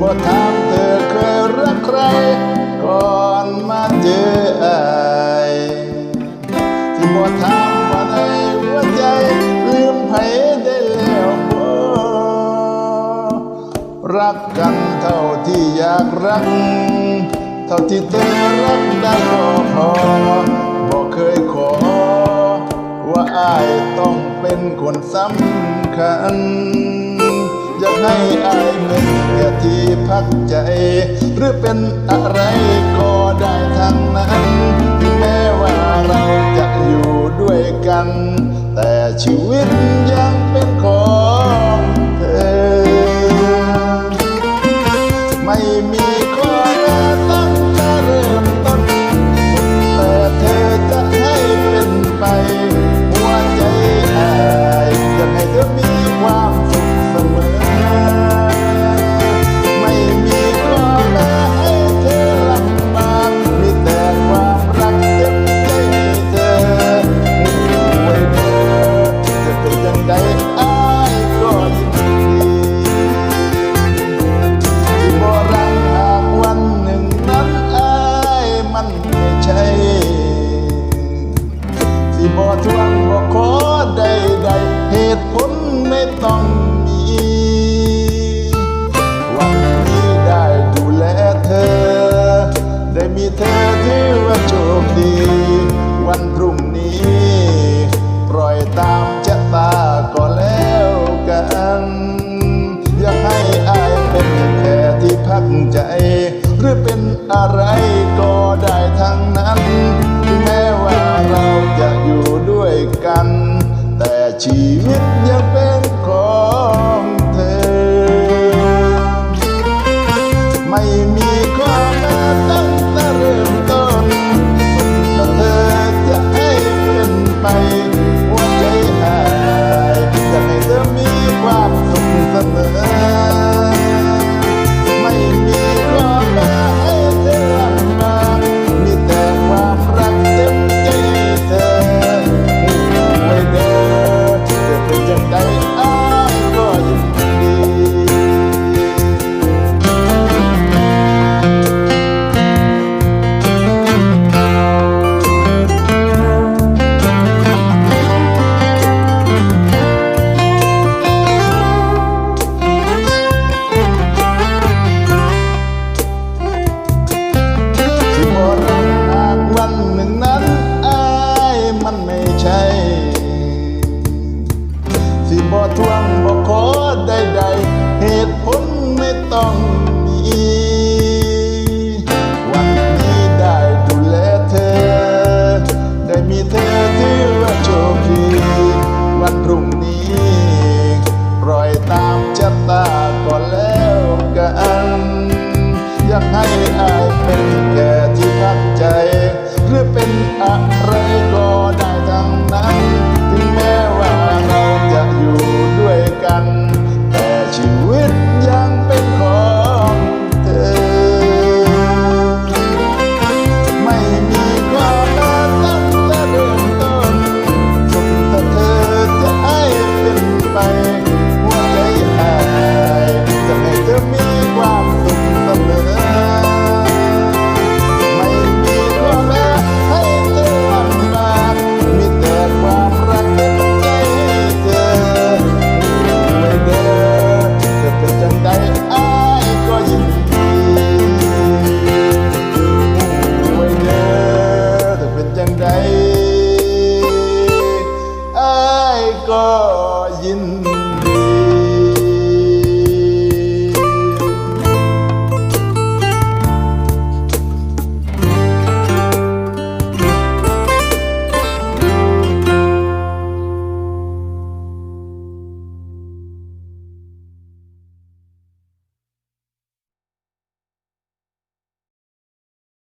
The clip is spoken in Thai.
บ่ถามเธอเคยรักใคร ก่อนมาเจอไอายที่บ่ถามว่าในหัวใจ ลืมไผได้แล้วบ่รักกันเท่าที่อยากรัก เท่าที่เธอรักได้ก็พอบอกเคยขอ ว่าอายต้องเป็นคนสำคัญ ให้อายเป็นแค่ที่พักใจ หรือเป็นอะไรก็ได้ ไม่ต้องมี วันนี้ได้ดูแลเธอ ได้มีเธอที่ว่าโชคดี วันพรุ่งนี้ ปล่อยตามชะตาก็แล้วกัน อยากให้อายเป็นแค่ที่พักใจ หรือเป็นอะไรก็ได้ทั้งนั้นถึงแม้ว่าเราจะอยู่ด้วยกัน แต่ชีวิตยังเป็น